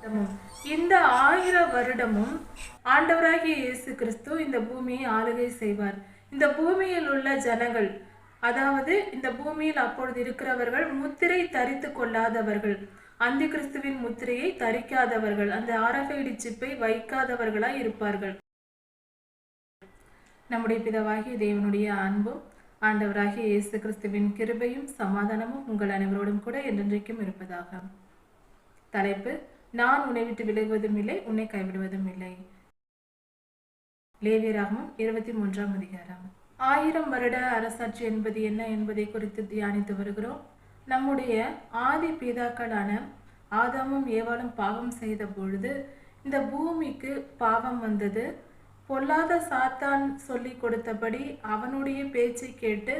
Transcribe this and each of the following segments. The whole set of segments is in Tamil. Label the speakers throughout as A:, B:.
A: வருடமும் இந்த ஆயிரம் வருடமும் ஆண்டவராகிய இயேசு கிறிஸ்து இந்த பூமியை ஆளுகை செய்வார். இந்த பூமியில் உள்ள ஜனங்கள் அதாவது இந்த பூமியில் அப்பொழுது இருக்கிறவர்கள் முத்திரை தரித்து கொள்ளாதவர்கள் அந்த கிறிஸ்துவின் முத்திரையை தரிக்காதவர்கள் அந்த ஆரகைடி சிப்பை வைக்காதவர்களாய் இருப்பார்கள். நம்முடைய பிதவாகிய தேவனுடைய அன்பும் ஆண்டவராகிய இயேசு கிறிஸ்துவின் கிருபையும் சமாதானமும் உங்கள் அனைவரோடும் கூட என்றென்றைக்கும் இருப்பதாக. தலைப்பு நான் உன்னை விட்டு விலகுவதும் இல்லை உன்னை கைவிடுவதும் இல்லை. லேவியராகவும் இருபத்தி மூன்றாம் அதிகாரம் ஆயிரம் வருட அரசாட்சி என்பது என்ன என்பதை குறித்து தியானித்து வருகிறோம். நம்முடைய ஆதி பிதாக்களான ஆதாமும் ஏவாளும் பாவம் செய்த பொழுது இந்த பூமிக்கு பாவம் வந்தது. பொல்லாத சாத்தான் சொல்லி கொடுத்தபடி அவனுடைய பேச்சை கேட்டு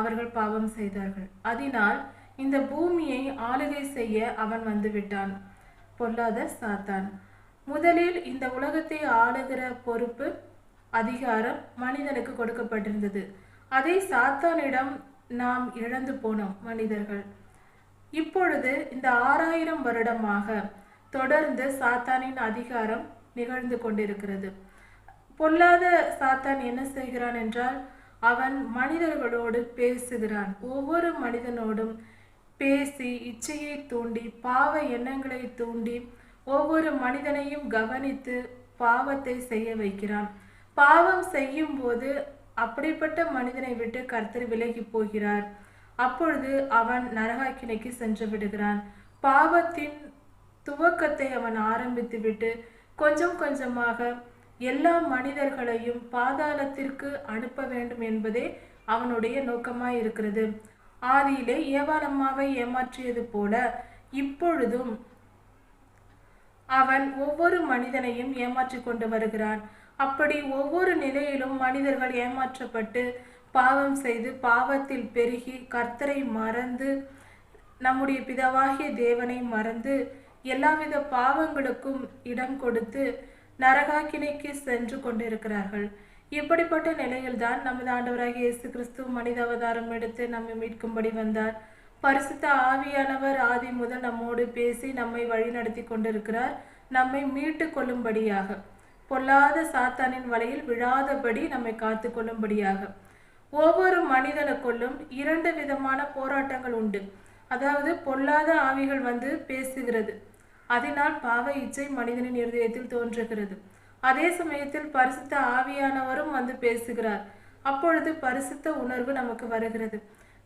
A: அவர்கள் பாவம் செய்தார்கள். அதனால் இந்த பூமியை ஆளுகை செய்ய அவன் வந்து விட்டான். பொல்லாத சாத்தான். முதலில் இந்த உலகத்தை ஆளுகிற பொறுப்பு அதிகாரம் மனிதனுக்கு கொடுக்கப்பட்டிருந்தது. அதை சாத்தானிடம் நாம் இழந்து போனோம் மனிதர்கள். இப்பொழுது இந்த ஆறாயிரம் வருடமாக தொடர்ந்து சாத்தானின் அதிகாரம் நிகழ்ந்து கொண்டிருக்கிறது. பொல்லாத சாத்தான் என்ன செய்கிறான் என்றால் அவன் மனிதர்களோடு பேசுகிறான். ஒவ்வொரு மனிதனோடும் பேசி இச்சையை தூண்டி பாவ எண்ணங்களை தூண்டி ஒவ்வொரு மனிதனையும் கவனித்து பாவத்தை செய்ய வைக்கிறான். பாவம் செய்யும் போது அப்படிப்பட்ட மனிதனை விட்டு கர்த்தர் விலகி போகிறார். அப்பொழுது அவன் நரகாக்கினைக்கு சென்று விடுகிறான். பாவத்தின் துவக்கத்தை அவன் ஆரம்பித்து விட்டு கொஞ்சம் கொஞ்சமாக எல்லா மனிதர்களையும் பாதாளத்திற்கு அனுப்ப வேண்டும் என்பதே அவனுடைய நோக்கமாய் இருக்கிறது ஆதியிலே ஏவாளம்மாவை ஏமாற்றியது போல இப்பொழுதும் அவன் ஒவ்வொரு மனிதனையும் ஏமாற்றிக் கொண்டு வருகிறான். அப்படி ஒவ்வொரு நிலையிலும் மனிதர்கள் ஏமாற்றப்பட்டு பாவம் செய்து பாவத்தில் பெருகி கர்த்தரை மறந்து நம்முடைய பிதாவாகிய தேவனை மறந்து எல்லாவித பாவங்களுக்கும் இடம் கொடுத்து நரகாக்கினைக்கு சென்று கொண்டிருக்கிறார்கள். இப்படிப்பட்ட நிலையில்தான் நமது ஆண்டவராகிய இயேசு கிறிஸ்து மனித அவதாரம் எடுத்து நம்மை மீட்கும்படி வந்தார். பரிசுத்த ஆவியானவர் ஆதி முதல் நம்மோடு பேசி நம்மை வழிநடத்தி கொண்டிருக்கிறார். நம்மை மீட்டு கொள்ளும்படியாக பொல்லாத சாத்தானின் வலையில் விழாதபடி நம்மை காத்து கொள்ளும்படியாக. ஒவ்வொரு மனிதனுக்குள்ளும் இரண்டு விதமான போராட்டங்கள் உண்டு. அதாவது பொல்லாத ஆவிகள் வந்து பேசுகிறது. அதனால் பாவ இச்சை மனிதனின் இருதயத்தில் தோன்றுகிறது. அதே சமயத்தில் பரிசுத்த ஆவியானவரும் வந்து பேசுகிறார். அப்பொழுது பரிசுத்த உணர்வு நமக்கு வருகிறது.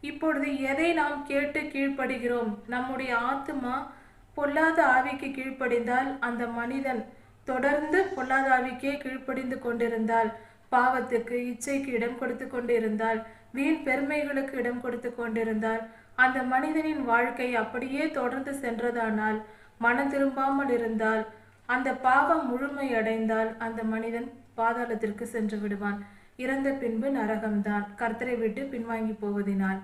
A: இப்பொழுது எதை நாம் கேட்டு கீழ்ப்படுகிறோம்? நம்முடைய ஆத்துமா பொல்லாத ஆவிக்கு கீழ்ப்படிந்தால் அந்த மனிதன் தொடர்ந்து பொல்லாத ஆவிக்கே கீழ்ப்படிந்து கொண்டிருந்தால் பாவத்துக்கு இச்சைக்கு இடம் கொடுத்து கொண்டிருந்தால் வீண் பெருமைகளுக்கு இடம் கொடுத்து கொண்டிருந்தால் அந்த மனிதனின் வாழ்க்கை அப்படியே தொடர்ந்து சென்றதானால் மனம் திரும்பாமல் இருந்தால் அந்த பாவம் முழுமையடைந்தால் அந்த மனிதன் பாதாளத்திற்கு சென்று விடுவான். இறந்த பின்பு நரகம்தான். கர்த்தரை விட்டு பின்வாங்கி போவதினால்.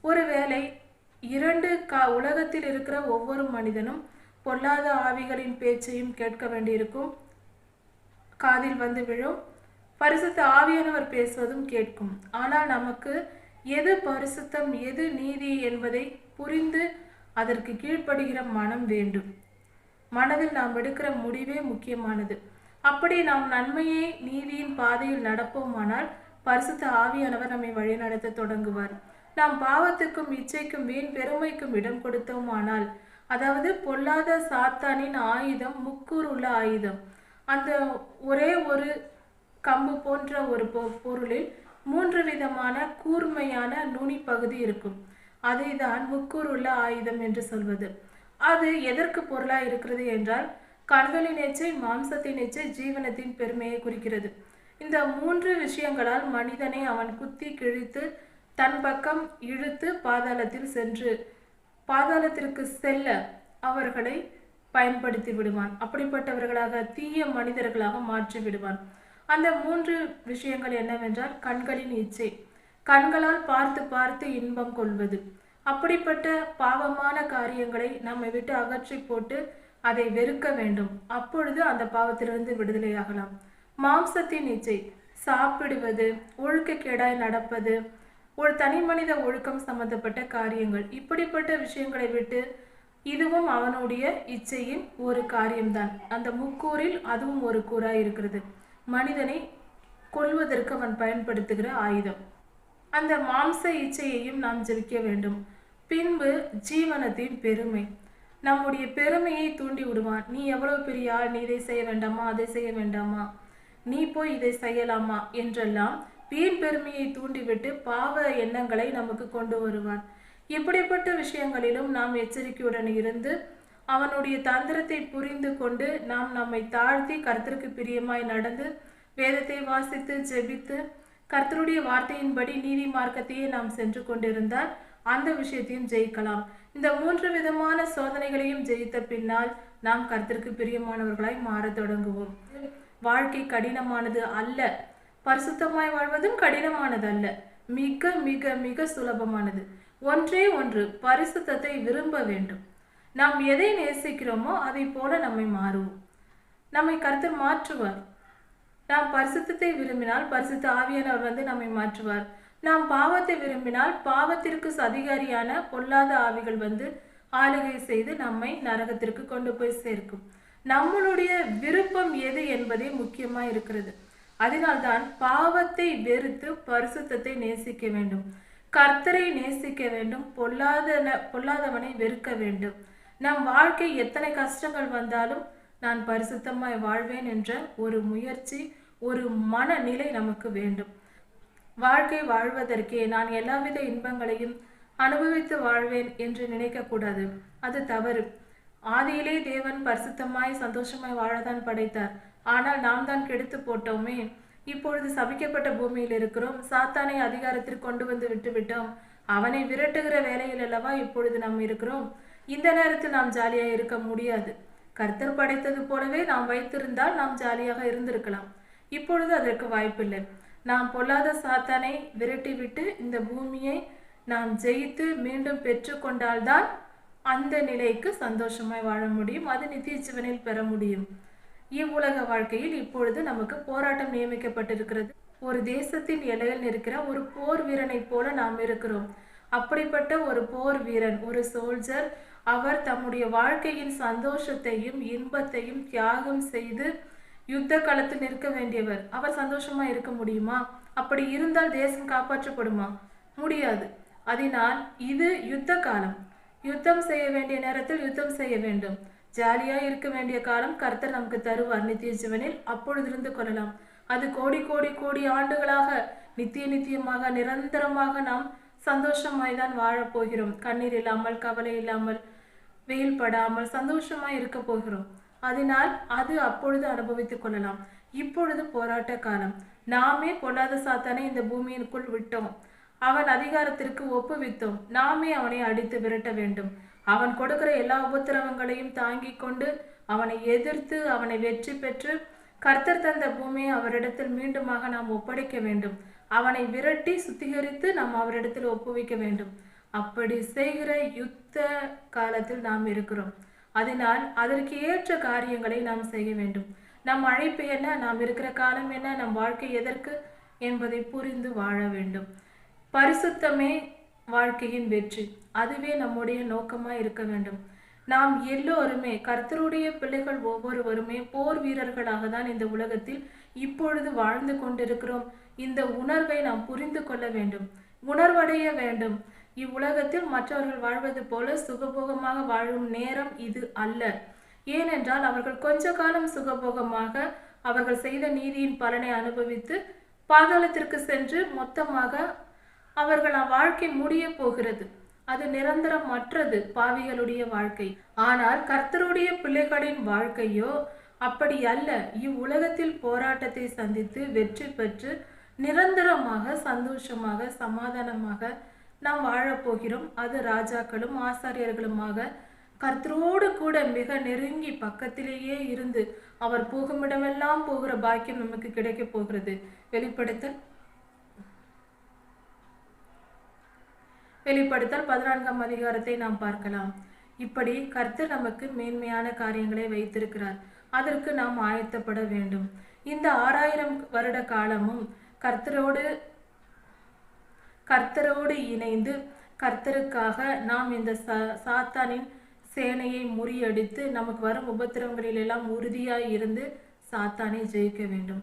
A: ஒருவேளை இரண்டு கா உலகத்தில் இருக்கிற ஒவ்வொரு மனிதனும் பொல்லாத ஆவிகளின் பேச்சையும் கேட்க வேண்டியிருக்கும். காதில் வந்து விழும். பரிசுத்த ஆவியானவர் பேசுவதும் கேட்கும். ஆனால் நமக்கு எது பரிசுத்தம் எது நீதி என்பதை புரிந்து அதற்கு கீழ்ப்படுகிற மனம் வேண்டும். மனதில் நாம் எடுக்கிற முடிவே முக்கியமானது. அப்படி நாம் நன்மையை நீதியின் பாதையில் நடப்போமானால் பரிசுத்த ஆவியானவர் நம்மை வழிநடத்த தொடங்குவார். நாம் பாவத்துக்கும் இச்சைக்கும் வீண் பெருமைக்கும் இடம் கொடுத்தோமானால் அதாவது பொல்லாத சாத்தானின் ஆயுதம் முக்கூர் உள்ள ஆயுதம். அந்த ஒரே ஒரு கம்பு போன்ற ஒரு பொ- பொருளில் மூன்று விதமான கூர்மையான நுனி பகுதி இருக்கும். அதை தான் முக்கூர் உள்ள ஆயுதம் என்று சொல்வது. அது எதற்கு பொருளாக இருக்கிறது என்றால் கண்களின் எச்சை மாம்சத்தின் எச்சை ஜீவனத்தின் பெருமையை குறிக்கிறது. இந்த மூன்று விஷயங்களால் மனிதனை அவன் குத்தி கிழித்து தன் பக்கம் இழுத்து பாதாளத்தில் சென்று பாதாளத்திற்கு செல்ல அவர்களை பயன்படுத்தி விடுவான். அப்படிப்பட்டவர்களாக தீய மனிதர்களாக மாற்றி விடுவான். அந்த மூன்று விஷயங்கள் என்னவென்றால் கண்களின் இச்சை கண்களால் பார்த்து பார்த்து இன்பம் கொள்வது. அப்படிப்பட்ட பாவமான காரியங்களை நம்மை விட்டு அகற்றி போட்டு அதை வெறுக்க வேண்டும். அப்பொழுது அந்த பாவத்திலிருந்து விடுதலையாகலாம். மாம்சத்தின் இச்சை சாப்பிடுவது ஒழுக்கக்கேடாய் நடப்பது ஒரு தனி மனித ஒழுக்கம் சம்பந்தப்பட்ட காரியங்கள் இப்படிப்பட்ட விஷயங்களை விட்டு இதுவும் அவனுடைய இச்சையின் ஒரு காரியம்தான். அந்த முக்கூறில் அதுவும் ஒரு கூறாய் இருக்கிறது. மனிதனை கொல்வதற்கு அவன் பயன்படுத்துகிற ஆயுதம். அந்த மாம்ச இச்சையையும் நாம் ஜெயிக்க வேண்டும். பின்பு ஜீவனத்தின் பெருமை. நம்முடைய பெருமையை தூண்டி விடுவான். நீ எவ்வளவு பெரிய ஆள். நீ இதை செய்ய வேண்டாமா? அதை செய்ய வேண்டாமா? நீ போய் இதை செய்யலாமா? என்றெல்லாம் வீண் பெருமையை தூண்டிவிட்டு பாவ எண்ணங்களை நமக்கு கொண்டு வருவான். இப்படிப்பட்ட விஷயங்களிலும் நாம் எச்சரிக்கையுடன் இருந்து அவனுடைய தந்திரத்தை புரிந்து கொண்டு நாம் நம்மை தாழ்த்தி கருத்திற்கு பிரியமாய் நடந்து வேதத்தை வாசித்து ஜெபித்து கர்த்தருடைய வார்த்தையின்படி நீதி மார்க்கத்தையே நாம் சென்று கொண்டிருந்தால் அந்த விஷயத்தையும் ஜெயிக்கலாம். இந்த மூன்று விதமான சோதனைகளையும் ஜெயித்த பின்னால் நாம் கர்த்தருக்கு பிரியமானவர்களாய் மாறத் தொடங்குவோம். வாழ்க்கை கடினமானது அல்ல. பரிசுத்தமாய் வாழ்வதும் கடினமானது அல்ல மிக மிக மிக சுலபமானது. ஒன்றே ஒன்று பரிசுத்தத்தை விரும்ப வேண்டும். நாம் எதை நேசிக்கிறோமோ அதை போல நம்மை மாறுவோம். நம்மை கருத்து மாற்றுவார். நாம் பரிசுத்தத்தை விரும்பினால் பரிசுத்த ஆவியானவர் வந்து நம்மை மாற்றுவார். நாம் பாவத்தை விரும்பினால் பாவத்திற்கு அதிகாரியான பொல்லாத ஆவிகள் வந்து ஆளுகை செய்து நம்மை நரகத்திற்கு கொண்டு போய் சேர்க்கும். நம்மளுடைய விருப்பம் எது என்பதே முக்கியமாக இருக்கிறது. அதனால்தான் பாவத்தை வெறுத்து பரிசுத்தத்தை நேசிக்க வேண்டும். கர்த்தரை நேசிக்க வேண்டும். பொல்லாத பொல்லாதவனை வெறுக்க வேண்டும். நம் வாழ்க்கை எத்தனை கஷ்டங்கள் வந்தாலும் நான் பரிசுத்தமாய் வாழ்வேன் என்ற ஒரு முயற்சி ஒரு மனநிலை நமக்கு வேண்டும். வாழ்க்கை வாழ்வதற்கே நான் எல்லாவித இன்பங்களையும் அனுபவித்து வாழ்வேன் என்று நினைக்கக்கூடாது. அது தவறு. ஆதியிலே தேவன் பரிசுத்தமாய் சந்தோஷமாய் வாழதான் படைத்தார். ஆனால் நாம் தான் கெடுத்து போட்டோமே. இப்பொழுது சபிக்கப்பட்ட பூமியில் இருக்கிறோம். சாத்தானை அதிகாரத்திற்கு கொண்டு வந்து விட்டுவிட்டோம் அவனை விரட்டுகிற வேலையில் அல்லவா இப்பொழுது நாம் இருக்கிறோம்? இந்த நேரத்தில் நாம் ஜாலியா இருக்க முடியாது. கர்த்தர் படைத்தது போலவே நாம் வைத்திருந்தால் நாம் ஜாலியாக இருந்திருக்கலாம். இப்பொழுது அதற்கு வாய்ப்பில்லை. நாம் பொல்லாத சாத்தானை விரட்டிவிட்டு இந்த பூமியை நாம் ஜெயித்து மீண்டும் பெற்றுக்கொண்டால்தான் அந்த நிலைக்கு சந்தோஷமாய் வாழ முடியும் அது நித்திய ஜீவனில் பெற முடியும். இவ்வுலக வாழ்க்கையில் இப்பொழுது நமக்கு போராட்டம் நியமிக்கப்பட்டிருக்கிறது. ஒரு தேசத்தின் எல்லையில் இருக்கிற ஒரு போர் வீரனைப் போல நாம் இருக்கிறோம். அப்படிப்பட்ட ஒரு போர் வீரன் ஒரு சோல்ஜர் அவர் தம்முடைய வாழ்க்கையின் சந்தோஷத்தையும் இன்பத்தையும் தியாகம் செய்து யுத்த களத்தில் நிற்க வேண்டியவர். அவர் சந்தோஷமா இருக்க முடியுமா? அப்படி இருந்தால் தேசம் காப்பாற்றப்படுமா? முடியாது. அதனால் இது யுத்த காலம் யுத்தம் செய்ய வேண்டிய நேரத்தில் யுத்தம் செய்ய வேண்டும். ஜாலியா இருக்க வேண்டிய காலம் கர்த்தர் நமக்கு தருவார். நித்திய ஜீவனில் அப்பொழுது இருந்து கொள்ளலாம். அது கோடி கோடி கோடி ஆண்டுகளாக நித்திய நித்தியமாக நிரந்தரமாக நாம் சந்தோஷமாய் தான் வாழப் போகிறோம். கண்ணீர் இல்லாமல் கவலை இல்லாமல் வெயில் படாமல் சந்தோஷமாய் இருக்க போகிறோம். அதனால் அது அப்பொழுது அனுபவித்துக் கொள்ளலாம் இப்பொழுது போராட்ட காலம் நாமே பொல்லாத சாத்தானை இந்த பூமியிற்குள் விட்டோம் அவன் அதிகாரத்திற்கு ஒப்புவித்தோம் நாமே அவனை அடித்து விரட்ட வேண்டும் அவன் கொடுக்கிற எல்லா உபத்திரவங்களையும் தாங்கிக் கொண்டு அவனை எதிர்த்து அவனை வெற்றி பெற்று கர்த்தர் தந்த பூமியை அவரிடத்தில் மீண்டுமாக நாம் ஒப்படைக்க வேண்டும் அவனை விரட்டி சுத்திகரித்து நாம் அவரிடத்தில் ஒப்புவிக்க வேண்டும் அப்படி செய்கிற யுத்த காலத்தில் நாம் இருக்கிறோம் அதனால் அதற்கு ஏற்ற காரியங்களை நாம் செய்ய வேண்டும். நம் அழைப்பு என்ன? நாம் இருக்கிற காலம் என்ன? நம் வாழ்க்கை எதற்கு என்பதை புரிந்து வாழ வேண்டும். பரிசுத்தமே வாழ்க்கையின் வெற்றி. அதுவே நம்முடைய நோக்கமாக இருக்க வேண்டும். நாம் எல்லோருமே கர்த்தருடைய பிள்ளைகள் ஒவ்வொருவருமே போர் வீரர்களாக தான் இந்த உலகத்தில் இப்பொழுது வாழ்ந்து கொண்டிருக்கிறோம். இந்த உணர்வை நாம் புரிந்து கொள்ள வேண்டும். உணர்வடைய வேண்டும். இவ்வுலகத்தில் மற்றவர்கள் வாழ்வது போல சுகபோகமாக வாழும் நேரம் இது அல்ல. ஏனென்றால் அவர்கள் கொஞ்ச காலம் சுகபோகமாக அவர்கள் செய்த நீதியின் பலனை அனுபவித்து பாதாளத்திற்கு சென்று மொத்தமாக அவர்கள் வாழ்க்கை முடிய போகிறது. அது நிரந்தரமற்றது பாவிகளுடைய வாழ்க்கை. ஆனால் கர்த்தருடைய பிள்ளைகளின் வாழ்க்கையோ அப்படி அல்ல. இவ்வுலகத்தில் போராட்டத்தை சந்தித்து வெற்றி பெற்று நிரந்தரமாக சந்தோஷமாக சமாதானமாக நாம் வாழப்போகிறோம். அது ராஜாக்களும் ஆசாரியர்களுமாக. கர்த்தரோடு கூட மிக நெருங்கி பக்கத்திலேயே இருந்து அவர் போகுமிடமெல்லாம் போகிற பாக்கியம் நமக்கு கிடைக்க போகிறது. வெளிப்படுத்தல். வெளிப்படுத்தல் பதினான்காம் அதிகாரத்தை நாம் பார்க்கலாம். இப்படி கர்த்தர் நமக்கு மேன்மையான காரியங்களை வைத்திருக்கிறார். அதற்கு நாம் ஆயத்தப்பட வேண்டும். இந்த ஆறாயிரம் வருட காலமும் கர்த்தரோடு கர்த்தரோடு இணைந்து கர்த்தருக்காக நாம் இந்த சா சாத்தானின் சேனையை முறியடித்து நமக்கு வரும் உபத்திரவங்களில் எல்லாம் உறுதியாய் இருந்து சாத்தானை ஜெயிக்க வேண்டும்.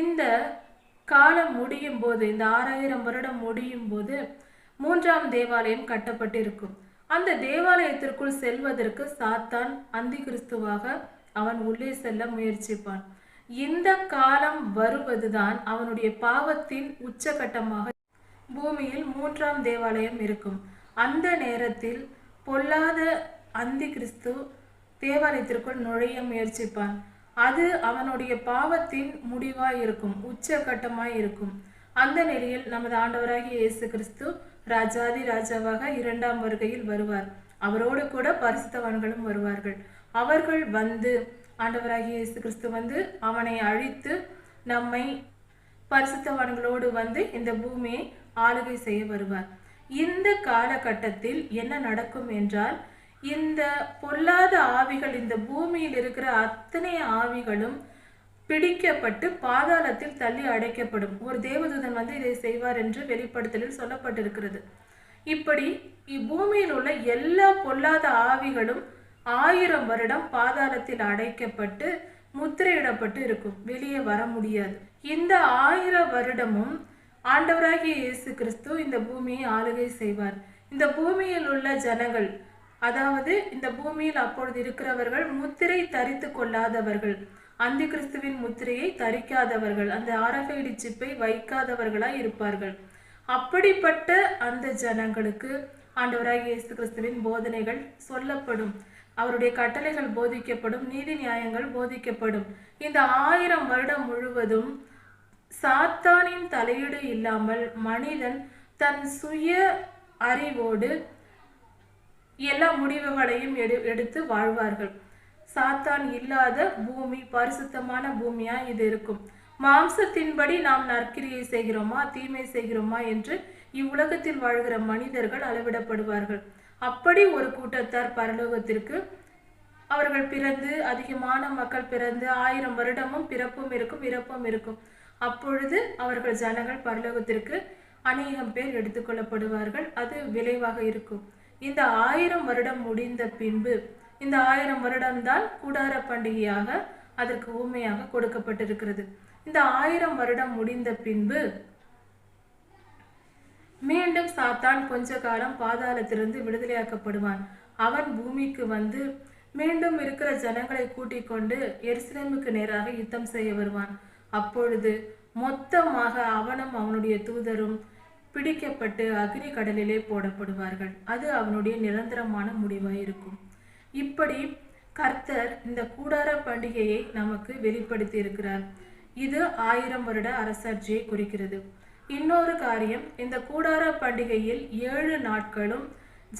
A: இந்த காலம் முடியும் போது இந்த ஆறாயிரம் வருடம் முடியும் போது மூன்றாம் தேவாலயம் கட்டப்பட்டிருக்கும். அந்த தேவாலயத்திற்குள் செல்வதற்கு சாத்தான் அந்தி கிறிஸ்துவாக அவன் உள்ளே செல்ல முயற்சிப்பான். இந்த காலம் வருவதுதான் அவனுடைய பாவத்தின் உச்சகட்டமாக பூமியில் மூன்றாம் தேவாலயம் இருக்கும். அந்த நேரத்தில் பொல்லாத அந்தி கிறிஸ்து தேவாலயத்திற்குள் நுழைய முயற்சிப்பான். அது அவனுடைய பாவத்தின் முடிவாய் இருக்கும் உச்சகட்டமாய் இருக்கும் அந்த நிலையில் நமது ஆண்டவராகிய இயேசு கிறிஸ்து ராஜாதி ராஜாவாக இரண்டாம் வருகையில் வருவார். அவரோடு கூட பரிசுத்தவான்களும் வருவார்கள். அவர்கள் வந்து ஆண்டவராகிய இயேசு கிறிஸ்து வந்து அவனை அழித்து நம்மை பரிசுத்தவான்களோடு வந்து இந்த பூமியை ஆளுகை செய்ய வருவார். இந்த காலகட்டத்தில் என்ன நடக்கும் என்றால் இந்த பொல்லாத ஆவிகள் இந்த பூமியில் இருக்கிற அத்தனை ஆவிகளும் பிடிக்கப்பட்டு பாதாளத்தில் தள்ளி அடைக்கப்படும். ஒரு தேவதூதன் வந்து இதை செய்வார் என்று வெளிப்படுத்தலில் சொல்லப்பட்டிருக்கிறது. இப்படி இப்பூமியில் உள்ள எல்லா பொல்லாத ஆவிகளும் ஆயிரம் வருடம் பாதாளத்தில் அடைக்கப்பட்டு முத்திரையிடப்பட்டு இருக்கும். வெளியே வர முடியாது. இந்த ஆயிரம் வருடமும் ஆண்டவராகிய இயேசு கிறிஸ்து இந்த பூமியை ஆளுகை செய்வார். இந்த பூமியில் உள்ள ஜனங்கள் அதாவது இந்த பூமியில் அப்பொழுது இருக்கிறவர்கள் முத்திரை தரித்து கொள்ளாதவர்கள். அந்தி கிறிஸ்துவின் முத்திரையை தரிக்காதவர்கள் அந்த ஆரகைடி சிப்பை வைக்காதவர்களாய் இருப்பார்கள். அப்படிப்பட்ட அந்த ஜனங்களுக்கு ஆண்டவராகிய இயேசு கிறிஸ்துவின் போதனைகள் சொல்லப்படும். அவருடைய கட்டளைகள் போதிக்கப்படும் நீதி நியாயங்கள் போதிக்கப்படும். இந்த ஆயிரம் வருடம் முழுவதும் சாத்தானின் தலையீடு இல்லாமல் மனிதன் தன் சுய அறிவோடு எல்லா முடிவுகளையும் எடு எடுத்து வாழ்வார்கள். சாத்தான் இல்லாத பூமி பரிசுத்தமான பூமியா இது இருக்கும். மாம்சத்தின்படி நாம் நற்கிரியை செய்கிறோமா தீமை செய்கிறோமா என்று இவ்வுலகத்தில் வாழ்கிற மனிதர்கள் அளவிடப்படுவார்கள். அப்படி ஒரு கூட்டத்தார் பரலோகத்திற்கு அவர்கள் பிறந்து அதிகமான மக்கள் பிறந்து ஆயிரம் வருடமும் பிறப்பும் இருக்கும் இறப்பும் இருக்கும். அப்பொழுது அவர்கள் ஜனங்கள் பரலோகத்திற்கு அநேகம் பேர் எடுத்துக்கொள்ளப்படுவார்கள் அது விளைவாக இருக்கும். இந்த ஆயிரம் வருடம் முடிந்த பின்பு இந்த ஆயிரம் வருடம்தான் கூடார பண்டிகையாக அதற்கு ஊமையாக கொடுக்கப்பட்டிருக்கிறது. இந்த ஆயிரம் வருடம் முடிந்த பின்பு மீண்டும் சாத்தான் கொஞ்ச காலம் பாதாளத்திலிருந்து விடுதலையாக்கப்படுவான். அவன் பூமிக்கு வந்து மீண்டும் இருக்கிற ஜனங்களை கூட்டிக் கொண்டு எருசலேமுக்கு நேராக யுத்தம் செய்ய வருவான். அப்பொழுது மொத்தமாக அவனும் அவனுடைய தூதரும் பிடிக்கப்பட்டு அக்னி கடலிலே போடப்படுவார்கள். அது அவனுடைய நிரந்தரமான முடிவாய் இருக்கும் இப்படி கர்த்தர் இந்த கூடார பண்டிகையை நமக்கு வெளிப்படுத்தி இருக்கிறார் இது ஆயிரம் வருட அரசாட்சியை குறிக்கிறது. இன்னொரு காரியம் இந்த கூடார பண்டிகையில் ஏழு நாட்களும்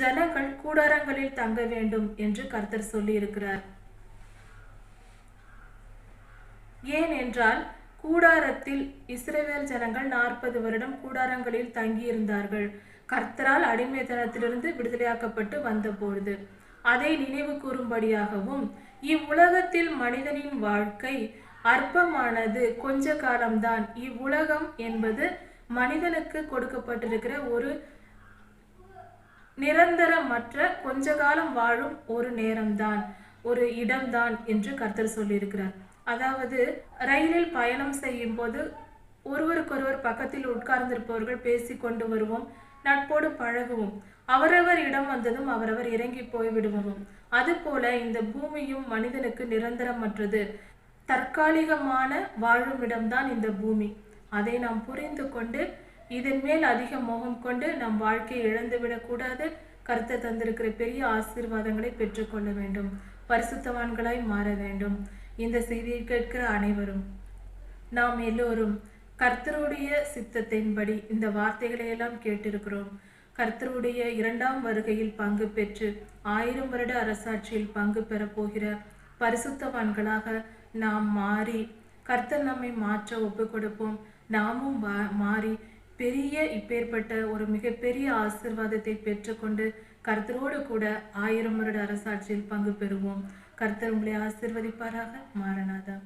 A: ஜனங்கள் கூடாரங்களில் தங்க வேண்டும் என்று கர்த்தர் சொல்லி இருக்கிறார் ஏன் என்றால் கூடாரத்தில் இஸ்ரேவேல் ஜனங்கள் நாற்பது வருடம் கூடாரங்களில் தங்கியிருந்தார்கள். கர்த்தரால் அடிமைத்தனத்திலிருந்து விடுதலையாக்கப்பட்டு வந்தபொழுது அதை நினைவு கூறும்படியாகவும் இவ்வுலகத்தில் மனிதனின் வாழ்க்கை அற்பமானது கொஞ்ச காலம்தான். இவ்வுலகம் என்பது மனிதனுக்கு கொடுக்கப்பட்டிருக்கிற ஒரு நிரந்தரமற்ற கொஞ்ச காலம் வாழும் ஒரு நேரம்தான் ஒரு இடம்தான் என்று கர்த்தர் சொல்லியிருக்கிறார். அதாவது ரயிலில் பயணம் செய்யும் போது ஒருவருக்கொருவர் பக்கத்தில் உட்கார்ந்திருப்பவர்கள் பேசி கொண்டு வருவோம் நட்போடு பழகுவோம். அவரவர் இடம் வந்ததும் அவரவர் இறங்கி போய்விடுவோம் அதுபோல இந்த பூமியும் மனிதனுக்கு நிரந்தரமற்றது. தற்காலிகமான வாழும் இடம்தான் இந்த பூமி. அதை நாம் புரிந்து கொண்டு இதன் மேல் அதிக மோகம் கொண்டு நம் வாழ்க்கையை இழந்துவிடக்கூடாது கருத்தை தந்திருக்கிற பெரிய ஆசீர்வாதங்களை பெற்றுக்கொள்ள வேண்டும். பரிசுத்தவான்களாய் மாற வேண்டும். இந்த செய்தியை கேட்கிற அனைவரும் நாம் எல்லோரும் கர்த்தருடைய சித்தத்தின்படி இந்த வார்த்தைகளை எல்லாம் கேட்டிருக்கிறோம். கர்த்தருடைய இரண்டாம் வருகையில் பங்கு பெற்று ஆயிரம் வருட அரசாட்சியில் பங்கு பெற போகிற பரிசுத்தவான்களாக நாம் மாறி கர்த்தர் நம்மை மாற்ற ஒப்பு கொடுப்போம். நாமும் மாறி பெரிய இப்பேற்பட்ட ஒரு மிகப்பெரிய ஆசீர்வாதத்தை பெற்றுக்கொண்டு கர்த்தரோடு கூட ஆயிரம் வருட அரசாட்சியில் பங்கு பெறுவோம். கர்த்தர் உங்களை ஆசிர்வதிப்பாராக. மாறனாதா.